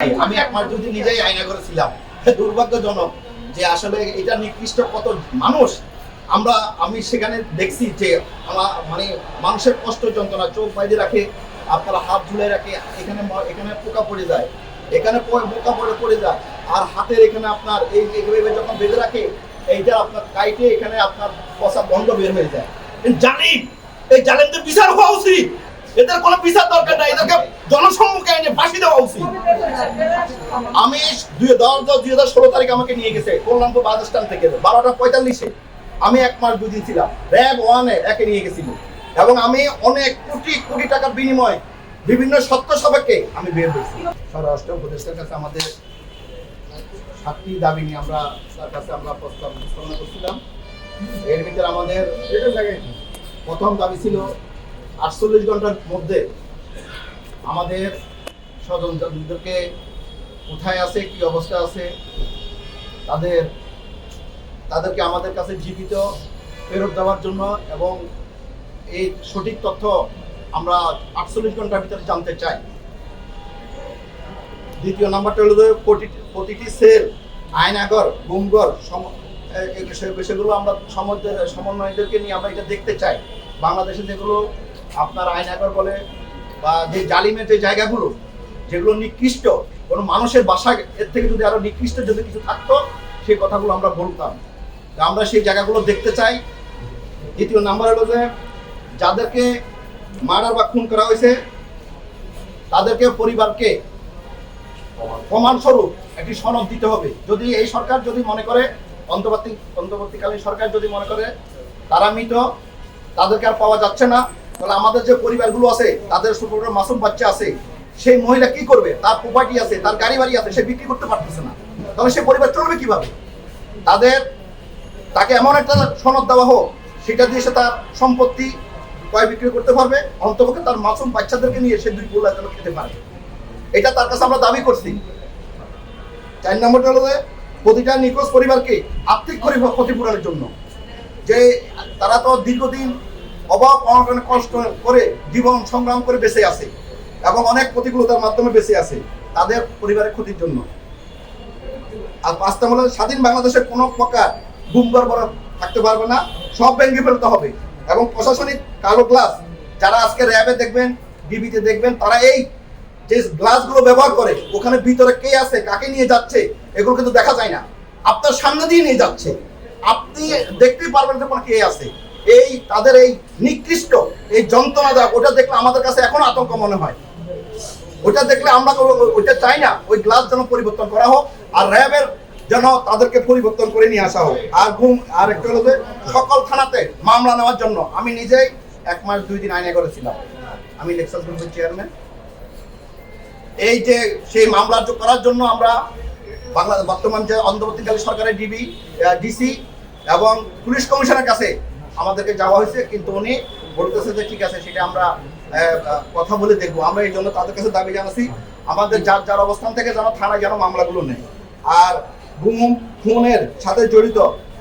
আমি এক মাস দুদিন নিজেই আয়না করেছিলাম দুর্ভাগ্যজনক যে আসলে এটা নিকৃষ্ট কত মানুষ। আমরা, আমি সেখানে দেখছি যে আমার মানে মানুষের কষ্ট যন্ত্রণা, চোখ বাইরে রাখে, আপনারা হাত ঝুলে রাখে, এখানে এখানে পোকা পড়ে যায়, এখানে পোকা পড়ে পড়ে যায়। আর হাতের এখানে আপনার এই এইভাবে যখন বেঁধে রাখে, এইটা আপনার কাইটে এখানে আপনার পচা গন্ধ বের হয়ে যায়। জানি এই জালেমদের বিচার হওয়া উচিত। এদের কোনো বিচার দরকার নাই এদেরকে জনসম্মুখে এনে ফাঁসি দেওয়া উচিত। আমি দুই দশ দশ দুই হাজার ষোলো তারিখ আমাকে নিয়ে গেছে কল্যাণপুর বাস স্ট্যান্ড থেকে। বারোটা পঁয়তাল্লিশে আমি এক মাস দুদিন ছিলাম র্যাব ওয়ানে একে নিয়ে গেছিল। এবং আমি অনেক কোটি কোটি টাকার বিনিময়ে বিভিন্ন সত্য সভাকে আমি বের হয়েছি। স্বরাষ্ট্র উপদেষ্টার কাছে আমাদের সাতটি দাবি নিয়ে আমরা তার কাছে আমরা প্রস্তাব উপস্থাপনা করছিলাম। এর ভিতরে আমাদের প্রথম দাবি ছিল আটচল্লিশ ঘণ্টার মধ্যে আমাদের স্বজন স্বজনদেরকে কোথায় আছে, কি অবস্থা আছে, তাদের, তাদেরকে আমাদের কাছে জীবিত ফেরত দেওয়ার জন্য এবং এই সঠিক তথ্য আমরা আটচল্লিশ ঘণ্টার ভিতরে জানতে চাই। দ্বিতীয় নাম্বারটা হলো প্রতিটি সেল আয়নাগর গুমগর সেগুলো আমরা সমন্বয়দেরকে নিয়ে আমরা এটা দেখতে চাই। বাংলাদেশে যেগুলো আপনার আয়নাগর বলে বা যে জালিমের যে জায়গাগুলো, যেগুলো নিকৃষ্ট, কোনো মানুষের বাসা এর থেকে যদি আরও নিকৃষ্ট যদি কিছু থাকতো, সেই কথাগুলো আমরা বলতাম। আমরা সেই জায়গাগুলো দেখতে চাই। দ্বিতীয় নাম্বার হলো যে, যাদেরকে মার্ডার বা খুন করা হয়েছে, তাদেরকে পরিবারকে প্রমাণস্বরূপ একটি সনদ দিতে হবে। যদি এই সরকার যদি মনে করে, অন্তর্বর্তী, অন্তর্বর্তীকালীন সরকার যদি মনে করে, তারা মৃত, তাদেরকে আর পাওয়া যাচ্ছে না। তাহলে আমাদের যে পরিবারগুলো আছে, তাদের ছোট ছোট মাসুম বাচ্চা আছে, সেই মহিলা কি করবে? তার প্রপার্টি আছে, তার গাড়ি বাড়ি আছে, সে বিক্রি করতে পারতেছে না। তাহলে সে পরিবার চলবে কীভাবে? তাদের, তাকে এমন একটা সনদ দেওয়া হোক, সেটা দিয়ে সে তার সম্পত্তি ক্রয় বিক্রি করতে পারবে, অন্তপক্ষে তার মাসুম বাচ্চাদেরকে নিয়ে সে দুই গোলা যেন খেতে পারে এটা তার কাছে আমরা দাবি করছি। চার নম্বরটা হলো প্রতিটা নিখোঁজ পরিবারকে আর্থিক ক্ষতি- ক্ষতিপূরণের জন্য। যে তারা তো দীর্ঘদিন অভাব অনটনে কষ্ট করে জীবন সংগ্রাম করে বেঁচে আছে এবং অনেক প্রতিকূলতার মাধ্যমে বেঁচে আছে, তাদের পরিবারের ক্ষতির জন্য। আর পাঁচটা হলো, স্বাধীন বাংলাদেশের কোনো প্রকার গুমবার বড় থাকতে পারবে না, সব ভেঙে ফেলতে হবে। এবং প্রশাসনিক কালো গ্লাস, যারা আজকে র্যাবে দেখবেন ডিবিতে দেখবেন, তারা এই যে গ্লাসগুলো ব্যবহার করে, ওখানে ভিতরে কে আছে, কাকে নিয়ে যাচ্ছে, এগুলো কিন্তু দেখা যায় না। আপনার সামনে দিয়ে নিয়ে যাচ্ছে। আপনি দেখতেই পারবেন যে কে আছে। এই তাদের এই নিকৃষ্ট, এই যন্ত্রণা দেওয়া, ওটা দেখলে আমাদের কাছে এখন আতঙ্ক মনে হয়। ওটা দেখলে আমরা ওইটা চাই না, ওই গ্লাস যেন পরিবর্তন করা হোক আর র্যাবের যেন তাদেরকে পরিবর্তন করে নিয়ে আসা হোক। আর ঘুম, আর একটা হলো যে সকল থানাতে মামলা নেওয়ার জন্য আমি নিজেই এক মাস, দুই দিন আইনে করেছিলাম আমি লেক্সাস গ্রুপের চেয়ারম্যান এই যে সেই মামলা করার জন্য আমরা বাংলা, বর্তমান যে অন্তর্বর্তীকালীন সরকারের ডিবি ডিসি এবং পুলিশ কমিশনের কাছে আমাদেরকে যাওয়া হয়েছে, কিন্তু উনি বলতেছে যে ঠিক আছে, সেটা আমরা কথা বলে দেখব। আমরা এই জন্য তাদের কাছে দাবি জানাচ্ছি, আমাদের যার যার অবস্থান থেকে যেন থানায় যেন মামলাগুলো নেই আর গুম, খুনের সাথে জড়িত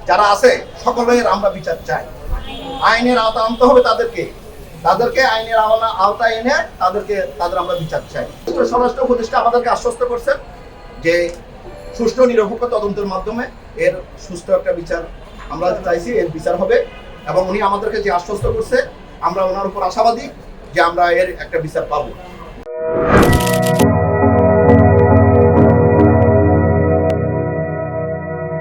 যারা আছে, সকলের আমরা বিচার চাই। আইনের আওতা আনতে হবে তাদেরকে। তাদেরকে আইনের আওতা এনে তাদেরকে, তাদের আমরা বিচার চাই। স্বরাষ্ট্র উপদেষ্টা আমাদেরকে আশ্বস্ত করছেন যে সুষ্ঠু নিরপেক্ষ তদন্তের মাধ্যমে এর সুষ্ঠু একটা বিচার আমরা চাইছি, এর বিচার হবে। এবং উনি আমাদেরকে যে আশ্বস্ত করছে, আমরা ওনার উপর আশাবাদী যে আমরা এর একটা বিচার পাবো।